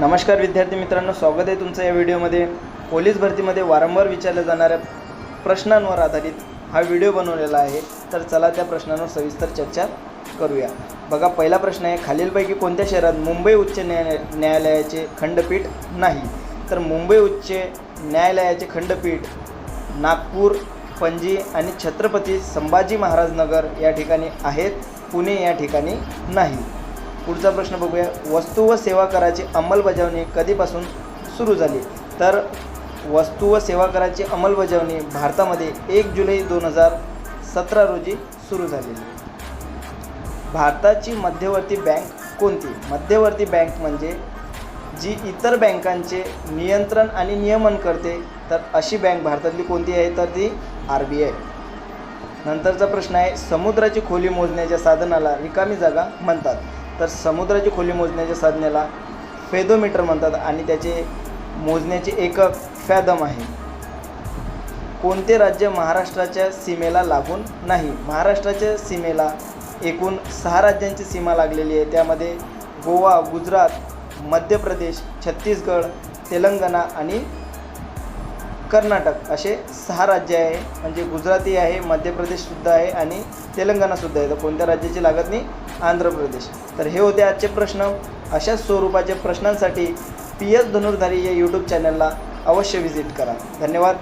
नमस्कार विद्यार्थी मित्रांनो स्वागत आहे तुमचं या व्हिडिओमध्ये. पोलीस भरतीमध्ये वारंवार विचारल्या जाणाऱ्या प्रश्नांवर आधारित हा व्हिडिओ बनवलेला आहे. तर चला त्या प्रश्नांवर सविस्तर चर्चा करूया. बघा पहिला प्रश्न आहे खालीलपैकी कोणत्या शहरात मुंबई उच्च न्यायालय न्यायालयाचे खंडपीठ नाही? तर मुंबई उच्च न्यायालयाचे खंडपीठ नागपूर पणजी आणि छत्रपती संभाजी महाराज नगर या ठिकाणी आहेत पुणे या ठिकाणी नाही. पुढचा प्रश्न बघूया. वस्तू व सेवा कराची अंमलबजावणी कधीपासून सुरू झाली? तर वस्तू व सेवा कराची अंमलबजावणी भारतामध्ये एक जुलै दोन हजार सतरा रोजी सुरू झालेली भारताची मध्यवर्ती बँक कोणती? मध्यवर्ती बँक म्हणजे जी इतर बँकांचे नियंत्रण आणि नियमन करते तर अशी बँक भारतातली कोणती आहे? तर ती आर बी आय. नंतरचा प्रश्न आहे समुद्राची खोली मोजण्याच्या साधनाला रिकामी जागा म्हणतात. तर समुद्राची खोली मोजण्याच्या साधनेला फेदोमीटर म्हणतात आणि त्याचे मोजण्याचे एकक फॅदम आहे. कोणते राज्य महाराष्ट्राच्या सीमेला लागून नाही? महाराष्ट्राच्या सीमेला एकूण सहा राज्यांची सीमा लागलेली आहे. त्यामध्ये गोवा गुजरात मध्य प्रदेश छत्तीसगड तेलंगणा आणि कर्नाटक असे सहा राज्य आहे. म्हणजे गुजराती आहे मध्य प्रदेशसुद्धा आहे आणि तेलंगणासुद्धा आहे. तर कोणत्या राज्याची लागत नाही? आंध्र प्रदेश तर हे होते आजचे प्रश्न. अशाच स्वरूपाच्या प्रश्नांसाठी पी एस धनुर्धारी या यूट्यूब चॅनलला अवश्य व्हिजिट करा. धन्यवाद.